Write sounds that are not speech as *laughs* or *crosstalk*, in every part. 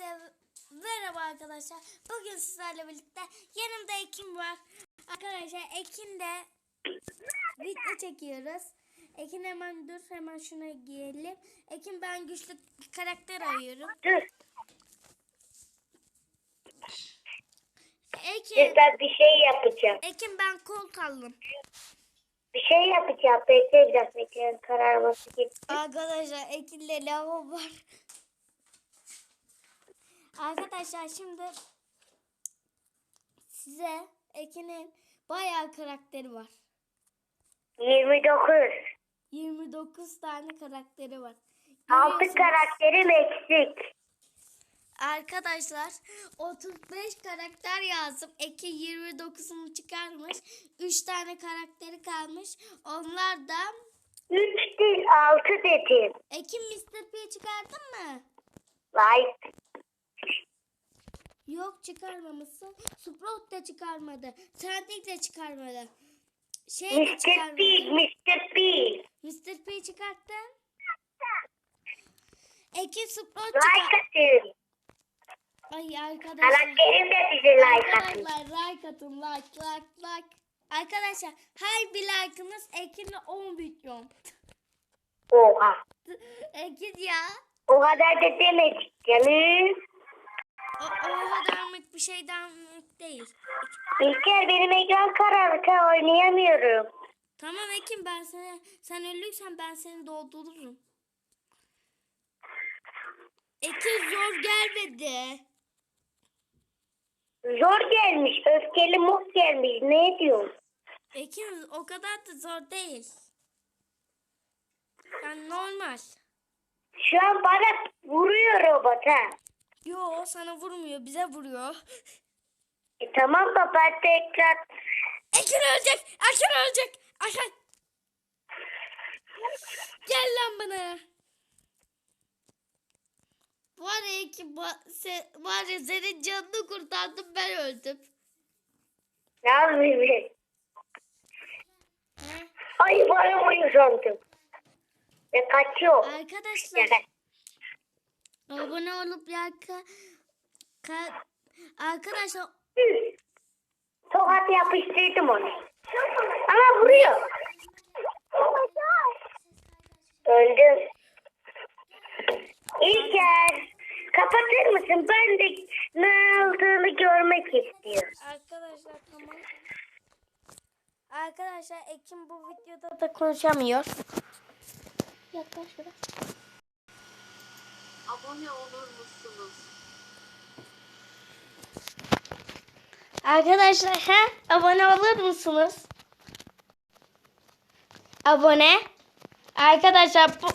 Herkese merhaba arkadaşlar. Bugün sizlerle birlikte yanımda Ekin var. Arkadaşlar Ekin de video çekiyoruz. Ekin hemen dur hemen şuna giyelim. Ekin ben güçlü karakter arıyorum. Ekin, Sizden bir şey yapacağım. Ekin ben kolt aldım. Bir şey yapacağım. Bekle biraz bekleyin. Kararması gitti. Arkadaşlar Ekin'le lavabo var. Arkadaşlar şimdi size Ekin'in bayağı karakteri var. 29. 29 tane karakteri var. 6 Görüyorsunuz. karakterim eksik. Arkadaşlar 35 karakter yazdım. Eki 29'unu çıkarmış. 3 tane karakteri kalmış. Onlar da 3 değil 6 dedim. Ekin Mr. P çıkardın mı? Like. Yok çıkarmamışsın. Sprout da çıkarmadı. Sandik de çıkarmadı. Şey de Mr. P. çıkarmadı. Mr. P. Mr. P çıkarttın. Ekin Sprout Like çıkar. atın. Ay arkadaşlar. Karakterim de bize like atın. Arkadaşlar like atın like like like. Arkadaşlar her bir like'ınız Ekin'le 10 milyon. Oha. Ekin ya. O kadar da demedik canım. O, o kadarlık bir şey demek değil. İlker benim ekran kararık ha oynayamıyorum. Tamam Ekin ben sana sen ölürsen ben seni doldururum. Ekin zor gelmedi. Zor gelmiş. Öfkeli muz gelmiş. Ne diyorsun? Ekin o kadar da zor değil. Yani normal. Şu an bana vuruyor robot ha. Yo sana vurmuyor bize vuruyor. E tamam baba tekrar. Ekin ölecek. Ekin ölecek. Ekin. Gel lan bana. Var ya se- var ya senin canını kurtardım ben öldüm. Ben? He? Ay bana vuruyor sandım. Ve kaçıyor. Arkadaşlar Evet. Abone olup like ka- arkadaşlar. Tokat yapıştırdım onu. Ama vuruyor. Öldüm. İlker. Kapatır mısın? Ben de ne olduğunu görmek istiyorum. arkadaşlar tamam. Arkadaşlar Ekin bu videoda da konuşamıyor. Yaklaş biraz. Abone olur musunuz? Arkadaşlar he abone olur musunuz? Abone. Arkadaşlar bu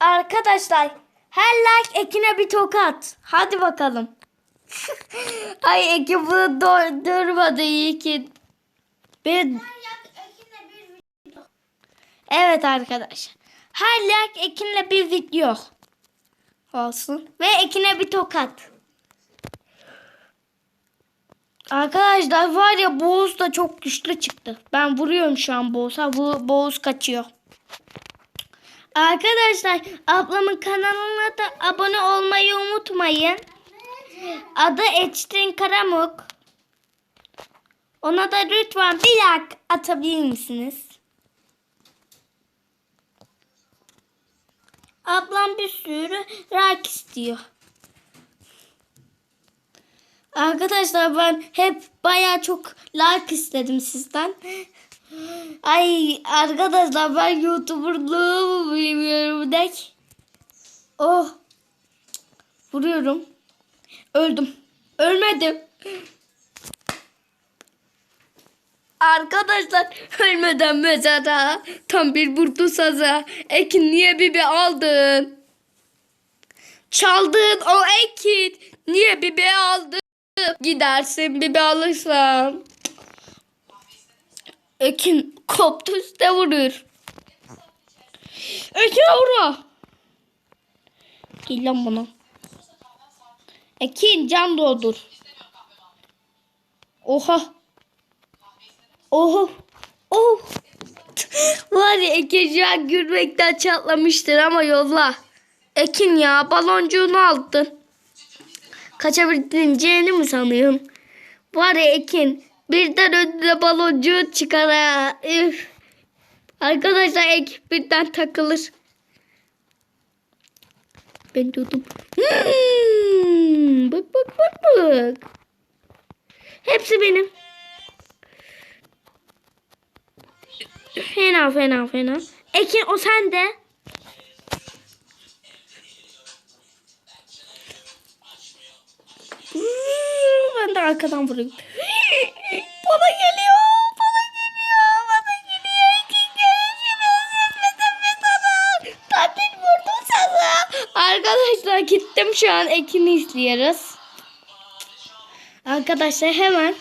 arkadaşlar her like Ekin'e bir tokat. Hadi bakalım. *laughs* Ay Ekin bunu dur- durmadı iyi ki. Bir... Evet arkadaşlar. Her like Ekin'le bir video olsun. Ve Ekin'e bir tokat. Arkadaşlar var ya Boğuz da çok güçlü çıktı. Ben vuruyorum şu an Boğuz'a. Bu Boğuz kaçıyor. Arkadaşlar ablamın kanalına da abone olmayı unutmayın. Adı Etçtin Karamuk. Ona da lütfen bir like atabilir misiniz? Ablam bir sürü like istiyor. Arkadaşlar ben hep baya çok like istedim sizden. Ay arkadaşlar ben youtuberluğumu bilmiyorum dek. Oh. Vuruyorum. Öldüm. Ölmedim. Arkadaşlar ölmeden mezara tam bir vurdu saza. Ekin niye bibi aldın? Çaldın o Ekin. Niye bibi aldın? Gidersin bibi alırsan. Ekin koptu üstte vurur. Ekin vurma. Gel lan bana. Ekin can doldur. Oha. Oha. Oh. Var ya Ekin şu an gülmekten çatlamıştır ama yolla. Ekin ya baloncuğunu aldın. kaçabileceğini mi sanıyorsun? Var ya Ekin birden önüne baloncu çıkar ha. Üf. Arkadaşlar Ekin birden takılır. Ben durdum. Hmm, bak bak bak bak. Hepsi benim. Fena fena fena. Ekin o sende. Ben de arkadan vurayım. *laughs* Bana geliyor. Bana geliyor. Bana geliyor. Ekin görüşürüz. Tatil vurdum sana. Arkadaşlar gittim şu an Ekin'i izliyoruz. Arkadaşlar hemen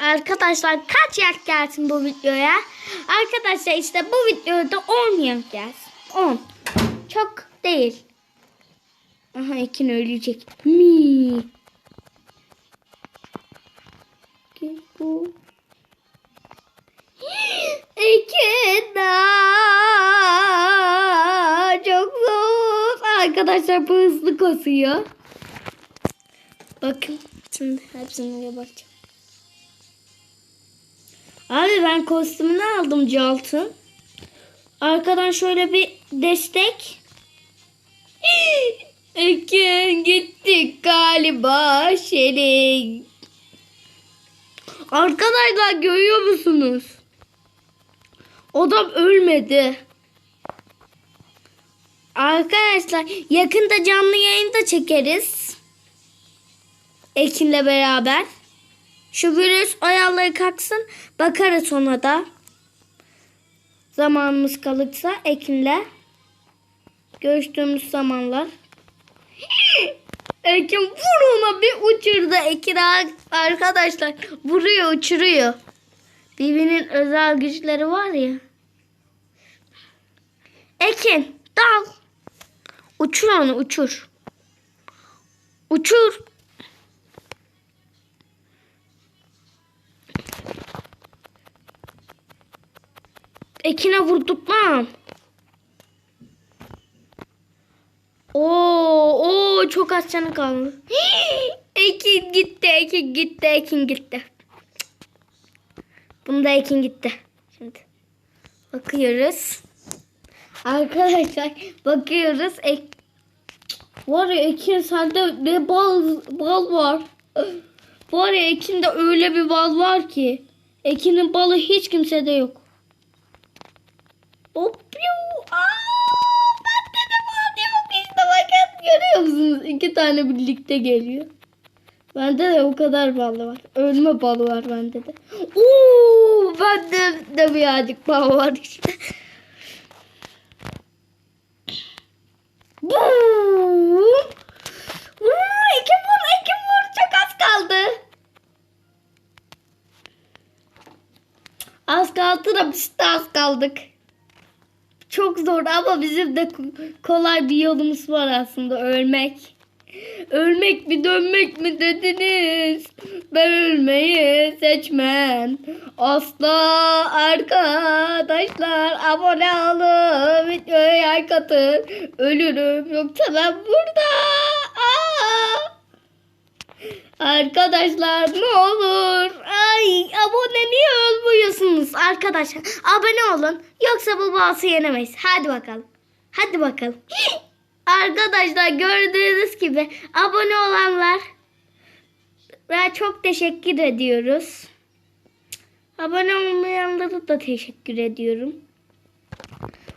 Arkadaşlar kaç yak gelsin bu videoya? Arkadaşlar işte bu videoda 10 yak gelsin. 10. Çok değil. Aha Ekin ölecek. Mi. Bu. Ekin çok zor. Arkadaşlar bu hızlı kosuyor. Bakın şimdi hepsini bir bakacağım. Abi ben kostümünü aldım Calt'ın. Arkadan şöyle bir destek. *gasps* Ekin gittik galiba Şerik. Arkadaşlar görüyor musunuz? Adam ölmedi. Arkadaşlar yakında canlı yayında çekeriz. Ekin'le beraber. Şu virüs ayarları kalksın. Bakarız ona da. Zamanımız kalırsa Ekin'le. Görüştüğümüz zamanlar. *gasps* Ekin vur ona bir uçurdu. Ekin ar- arkadaşlar vuruyor uçuruyor. Birbirinin özel güçleri var ya. Ekin dal. Uçur onu uçur. Uçur. Ekin'e vurdurtmam. Oo, oo çok az canı kaldı. *gasps* Ekin gitti, Ekin gitti, Ekin gitti. Bunda Ekin gitti. Şimdi bakıyoruz. Arkadaşlar bakıyoruz. Ek... Var ya Ekin sende ne bal, bal var. Var ya Ekin'de öyle bir bal var ki. Ekin'in balı hiç kimsede yok. Hop yu. Aa, bal yok işte bakın görüyor musunuz? İki tane birlikte geliyor. Bende de o kadar bal var. Ölme balı var bende de. Oo, bende de birazcık bal var işte. Boom. Vur, iki iki vur. Çok az kaldı. Az kaldı da biz de az kaldık. Çok zor ama bizim de ko- kolay bir yolumuz var aslında ölmek. Ölmek mi dönmek mi dediniz? Ben ölmeyi seçmem. Asla arkadaşlar abone olun. Videoya like atın. Ölürüm yoksa ben burada. Aa! Arkadaşlar ne olur. Ay abone niye olmuyorsunuz arkadaşlar? Abone olun. Yoksa bu boss'u yenemeyiz. Hadi bakalım. Hadi bakalım. *gasps* Arkadaşlar gördüğünüz gibi abone olanlar çok teşekkür ediyoruz. Abone olmayanlara da teşekkür ediyorum.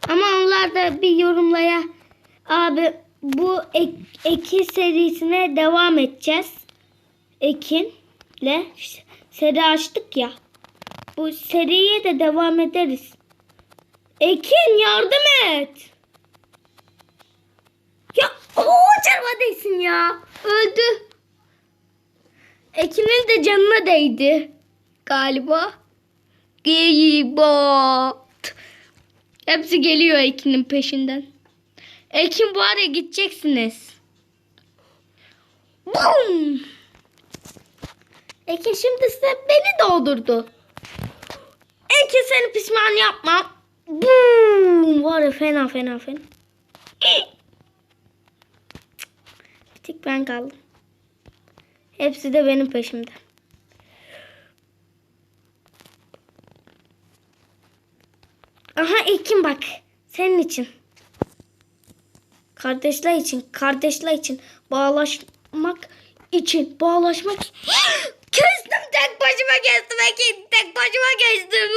Ama onlar da bir yorumlaya abi bu ek, eki serisine devam edeceğiz. Ekin'le seri açtık ya. Bu seriye de devam ederiz. Ekin yardım et. Ya o canıma değsin ya. Öldü. Ekin'in de canına değdi. Galiba. Galiba. Hepsi geliyor Ekin'in peşinden. Ekin bu araya gideceksiniz. Boom. Ekin şimdi size beni doldurdu. Ekin seni pişman yapmam. Boom. Var ya fena fena fena. Bir tek ben kaldım. Hepsi de benim peşimde. Aha Ekin bak. Senin için. Kardeşler için, kardeşler için bağlaşmak için, bağlaşmak *gasps* Kestim tek başıma kestim. Tek başıma kestim.